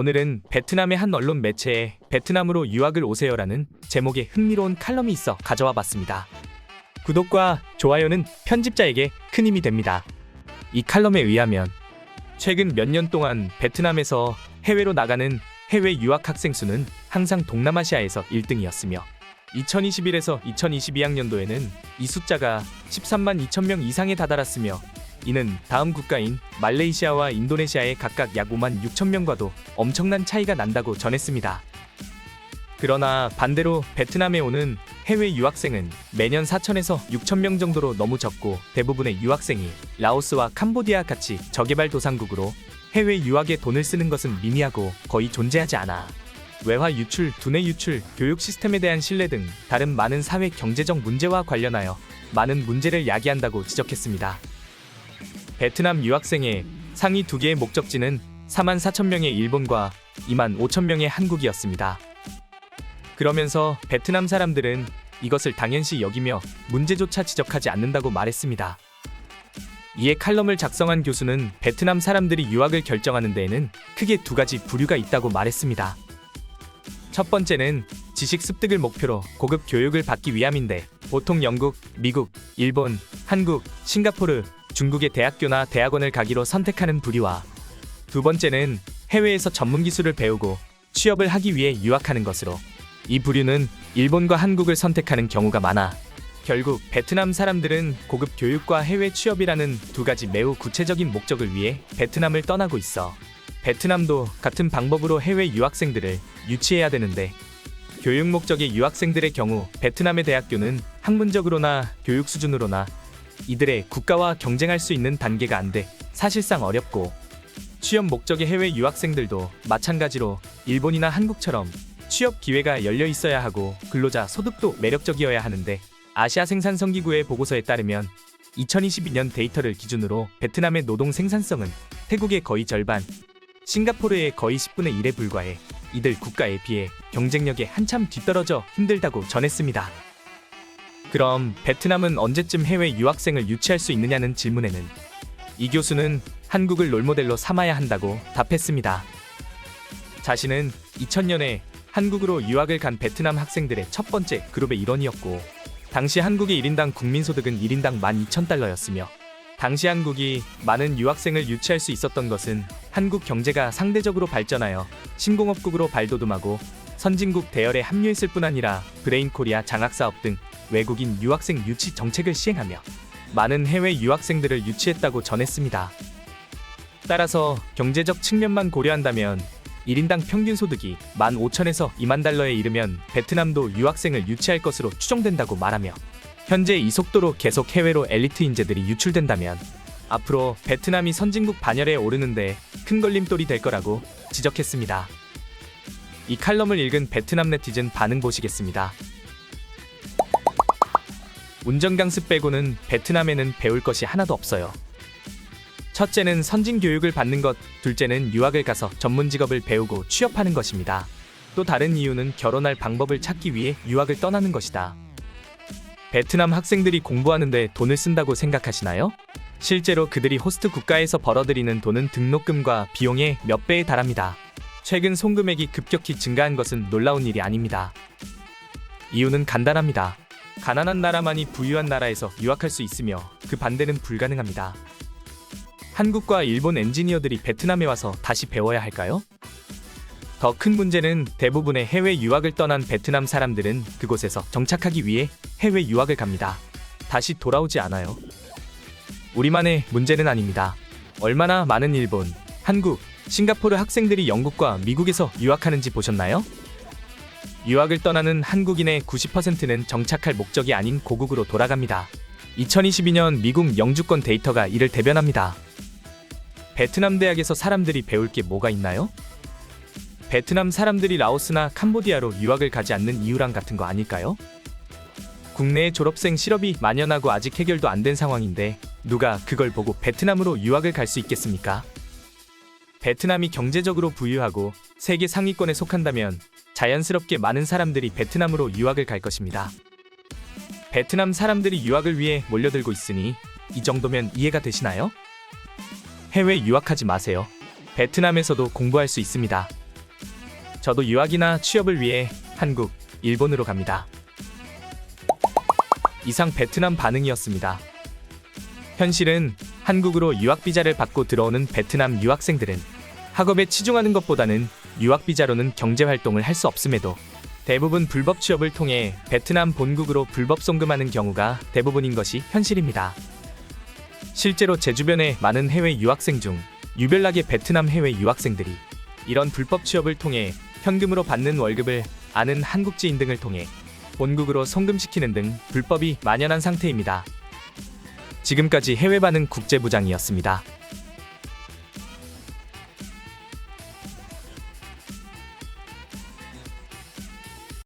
오늘은 베트남의 한 언론 매체에 베트남으로 유학을 오세요라는 제목의 흥미로운 칼럼이 있어 가져와 봤습니다. 구독과 좋아요는 편집자에게 큰 힘이 됩니다. 이 칼럼에 의하면 최근 몇 년 동안 베트남에서 해외로 나가는 해외 유학 학생 수는 항상 동남아시아에서 1등이었으며 2021에서 2022학년도에는 이 숫자가 13만 2천 명 이상에 다다랐으며 이는 다음 국가인 말레이시아와 인도네시아의 각각 약 5만 6천 명과도 엄청난 차이가 난다고 전했습니다. 그러나 반대로 베트남에 오는 해외 유학생은 매년 4천에서 6천 명 정도로 너무 적고 대부분의 유학생이 라오스와 캄보디아 같이 저개발 도상국으로 해외 유학에 돈을 쓰는 것은 미미하고 거의 존재하지 않아. 외화 유출, 두뇌 유출, 교육 시스템에 대한 신뢰 등 다른 많은 사회 경제적 문제와 관련하여 많은 문제를 야기한다고 지적했습니다. 베트남 유학생의 상위 두 개의 목적지는 4만 4천 명의 일본과 2만 5천 명의 한국이었습니다. 그러면서 베트남 사람들은 이것을 당연시 여기며 문제조차 지적하지 않는다고 말했습니다. 이에 칼럼을 작성한 교수는 베트남 사람들이 유학을 결정하는 데에는 크게 두 가지 부류가 있다고 말했습니다. 첫 번째는 지식 습득을 목표로 고급 교육을 받기 위함인데 보통 영국, 미국, 일본, 한국, 싱가포르, 중국의 대학교나 대학원을 가기로 선택하는 부류와 두 번째는 해외에서 전문 기술을 배우고 취업을 하기 위해 유학하는 것으로 이 부류는 일본과 한국을 선택하는 경우가 많아 결국 베트남 사람들은 고급 교육과 해외 취업이라는 두 가지 매우 구체적인 목적을 위해 베트남을 떠나고 있어. 베트남도 같은 방법으로 해외 유학생들을 유치해야 되는데 교육 목적의 유학생들의 경우 베트남의 대학교는 학문적으로나 교육 수준으로나 이들의 국가와 경쟁할 수 있는 단계가 안 돼 사실상 어렵고 취업 목적의 해외 유학생들도 마찬가지로 일본이나 한국처럼 취업 기회가 열려 있어야 하고 근로자 소득도 매력적이어야 하는데 아시아 생산 성 기구의 보고서에 따르면 2022년 데이터를 기준으로 베트남의 노동 생산성은 태국의 거의 절반, 싱가포르의 거의 10분의 1에 불과해 이들 국가에 비해 경쟁력에 한참 뒤떨어져 힘들다고 전했습니다. 그럼 베트남은 언제쯤 해외 유학생을 유치할 수 있느냐는 질문에는 이 교수는 한국을 롤모델로 삼아야 한다고 답했습니다. 자신은 2000년에 한국으로 유학을 간 베트남 학생들의 첫 번째 그룹의 일원이었고 당시 한국의 1인당 국민소득은 1인당 12,000달러였으며 당시 한국이 많은 유학생을 유치할 수 있었던 것은 한국 경제가 상대적으로 발전하여 신공업국으로 발돋움하고 선진국 대열에 합류했을 뿐 아니라 브레인 코리아 장학사업 등 외국인 유학생 유치 정책을 시행하며 많은 해외 유학생들을 유치했다고 전했습니다. 따라서 경제적 측면만 고려한다면 1인당 평균 소득이 15,000에서 2만 달러에 이르면 베트남도 유학생을 유치할 것으로 추정된다고 말하며 현재 이 속도로 계속 해외로 엘리트 인재들이 유출된다면 앞으로 베트남이 선진국 반열에 오르는데 큰 걸림돌이 될 거라고 지적했습니다. 이 칼럼을 읽은 베트남 네티즌 반응 보시겠습니다. 운전 강습 빼고는 베트남에는 배울 것이 하나도 없어요. 첫째는 선진 교육을 받는 것, 둘째는 유학을 가서 전문 직업을 배우고 취업하는 것입니다. 또 다른 이유는 결혼할 방법을 찾기 위해 유학을 떠나는 것이다. 베트남 학생들이 공부하는데 돈을 쓴다고 생각하시나요? 실제로 그들이 호스트 국가에서 벌어들이는 돈은 등록금과 비용의 몇 배에 달합니다. 최근 송금액이 급격히 증가한 것은 놀라운 일이 아닙니다. 이유는 간단합니다. 가난한 나라만이 부유한 나라에서 유학할 수 있으며 그 반대는 불가능합니다. 한국과 일본 엔지니어들이 베트남에 와서 다시 배워야 할까요? 더 큰 문제는 대부분의 해외 유학을 떠난 베트남 사람들은 그곳에서 정착하기 위해 해외 유학을 갑니다. 다시 돌아오지 않아요. 우리만의 문제는 아닙니다. 얼마나 많은 일본, 한국, 싱가포르 학생들이 영국과 미국에서 유학하는지 보셨나요? 유학을 떠나는 한국인의 90%는 정착할 목적이 아닌 고국으로 돌아갑니다. 2022년 미국 영주권 데이터가 이를 대변합니다. 베트남 대학에서 사람들이 배울 게 뭐가 있나요? 베트남 사람들이 라오스나 캄보디아로 유학을 가지 않는 이유랑 같은 거 아닐까요? 국내의 졸업생 실업이 만연하고 아직 해결도 안 된 상황인데 누가 그걸 보고 베트남으로 유학을 갈 수 있겠습니까? 베트남이 경제적으로 부유하고 세계 상위권에 속한다면 자연스럽게 많은 사람들이 베트남으로 유학을 갈 것입니다. 베트남 사람들이 유학을 위해 몰려들고 있으니 이 정도면 이해가 되시나요? 해외 유학하지 마세요. 베트남에서도 공부할 수 있습니다. 저도 유학이나 취업을 위해 한국, 일본으로 갑니다. 이상 베트남 반응이었습니다. 현실은 한국으로 유학 비자를 받고 들어오는 베트남 유학생들은 학업에 치중하는 것보다는 유학 비자로는 경제 활동을 할 수 없음에도 대부분 불법 취업을 통해 베트남 본국으로 불법 송금하는 경우가 대부분인 것이 현실입니다. 실제로 제 주변에 많은 해외 유학생 중 유별나게 베트남 해외 유학생들이 이런 불법 취업을 통해 현금으로 받는 월급을 아는 한국지인 등을 통해 본국으로 송금시키는 등 불법이 만연한 상태입니다. 지금까지 해외 반응 국제부장이었습니다.